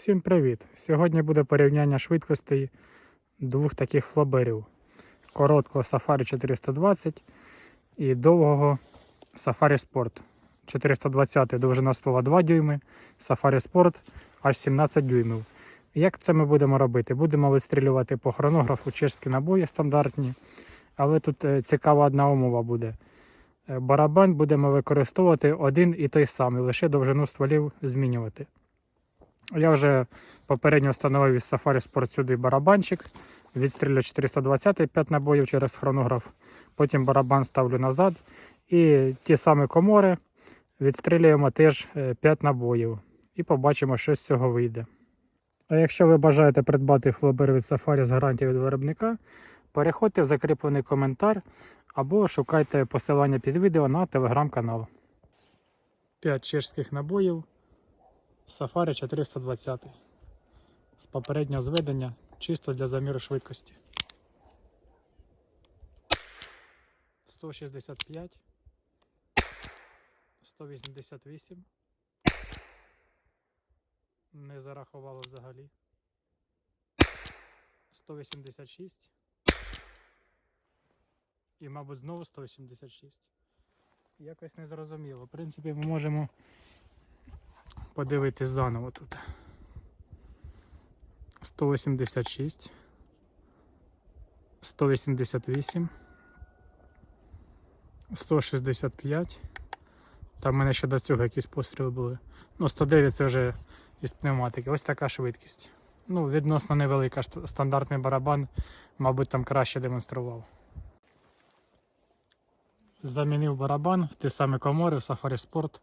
Всім привіт! Сьогодні буде порівняння швидкостей двох таких флаберів. Короткого Safari 420 і довгого Safari Sport. 420 довжина ствола 2 дюйми, Safari Sport аж 17 дюймів. Як це ми будемо робити? Будемо вистрілювати по хронографу чешські набої стандартні, але тут е, цікава одна умова буде. Е, Барабан будемо використовувати один і той самий, лише довжину стволів змінювати. Я вже попередньо встановив із Safari Sport сюди барабанчик. Відстрілю 420 5 набоїв через хронограф. Потім барабан ставлю назад. І ті самі комори відстрілюємо теж 5 набоїв. І побачимо, що з цього вийде. А якщо ви бажаєте придбати флобер від Safari з гарантією від виробника, переходьте в закріплений коментар або шукайте посилання під відео на телеграм-канал. 5 чешських набоїв. Safari 420 з попереднього зведення чисто для заміру швидкості. 165, 188. Не зарахувало взагалі. 186. І, мабуть, знову 186. Якось не зрозуміло. В принципі, ми можемо подивитись заново тут. 186, 188, 165. Там в мене ще до цього якісь постріли були. Ну, 109 це вже із пневматики. Ось така швидкість. Ну, відносно невелика. Стандартний барабан, мабуть, там краще демонстрував. Замінив барабан в ті самі комори в Safari Sport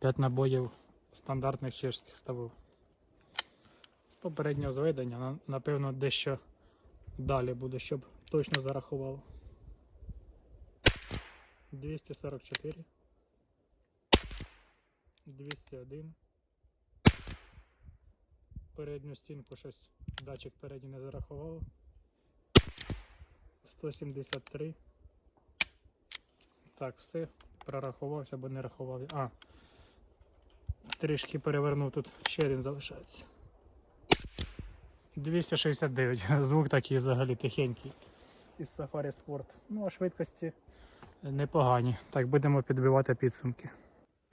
5 набоїв стандартних чешських ставив. З попереднього зведення, напевно, дещо далі буде, щоб точно зарахував. 244. 201. Передню стінку щось датчик передній не зарахував. 173. Так, все, прорахувався, бо не рахував. А, трішки перевернув тут ще один залишається. 269. Звук такий взагалі тихенький. Із Safari Sport. Ну а швидкості непогані. Так, будемо підбивати підсумки.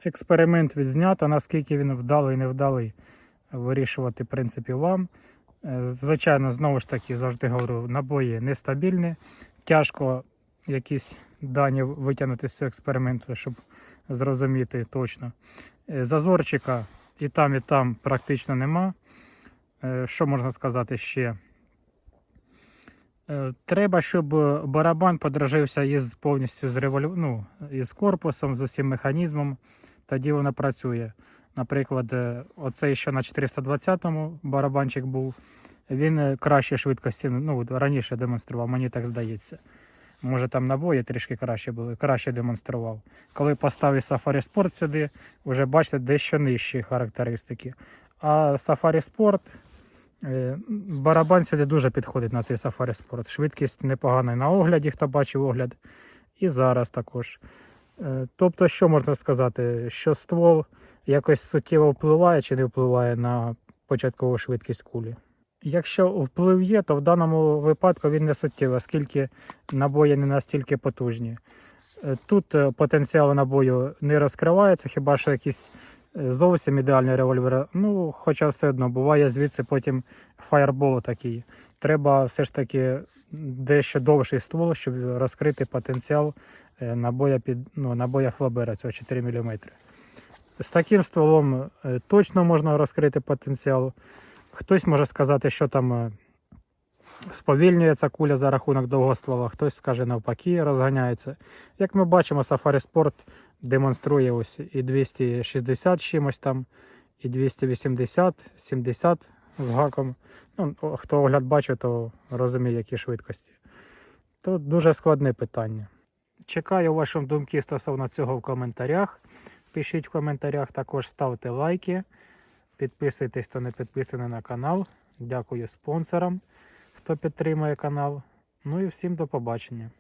Експеримент відзнято, наскільки він вдалий, невдалий, вирішувати, в принципі, вам. Е, Звичайно, знову ж таки, завжди говорю, набої нестабільні. Тяжко якісь дані витягнути з цього експерименту, щоб зрозуміти точно. Е, Зазорчика і там, і там практично нема. Е, Що можна сказати ще? Е, Треба, щоб барабан подружився із повністю з револю... ну, із корпусом, з усім механізмом. Тоді воно працює. Наприклад, оцей, що на 420-му барабанчик був, він краще швидкості ну, раніше демонстрував, мені так здається. Може там набої трішки краще були, краще демонстрував. Коли поставив Safari Sport сюди, вже бачите дещо нижчі характеристики. А Safari Sport, е, барабан сюди дуже підходить на цей Safari Sport. Швидкість непогана на огляді, хто бачив огляд. І зараз також. Е, Тобто, що можна сказати, що ствол якось суттєво впливає чи не впливає на початкову швидкість кулі. Якщо вплив є, то в даному випадку він не суттєвий, оскільки набої не настільки потужні. Е, Тут е, потенціал набою не розкривається, хіба що якісь е, зовсім ідеальні револьвери. Ну, хоча все одно буває звідси потім фаєрбол такий. Треба все ж таки дещо довший ствол, щоб розкрити потенціал набоя під ну, набоя флабера цього 4 мм. З таким стволом точно можна розкрити потенціал. Хтось може сказати, що там е, сповільнюється куля за рахунок довгого ствола, хтось скаже навпаки, розганяється. Як ми бачимо, Safari Sport демонструє ось і 260 з чимось там, і 280, 70 з гаком. Ну, хто огляд бачив, то розуміє, які швидкості. Тут дуже складне питання. Чекаю ваші думки стосовно цього в коментарях. Пишіть в коментарях, також ставте лайки. Підписуйтесь, хто не підписаний на канал. Дякую спонсорам, хто підтримує канал. Ну і всім до побачення.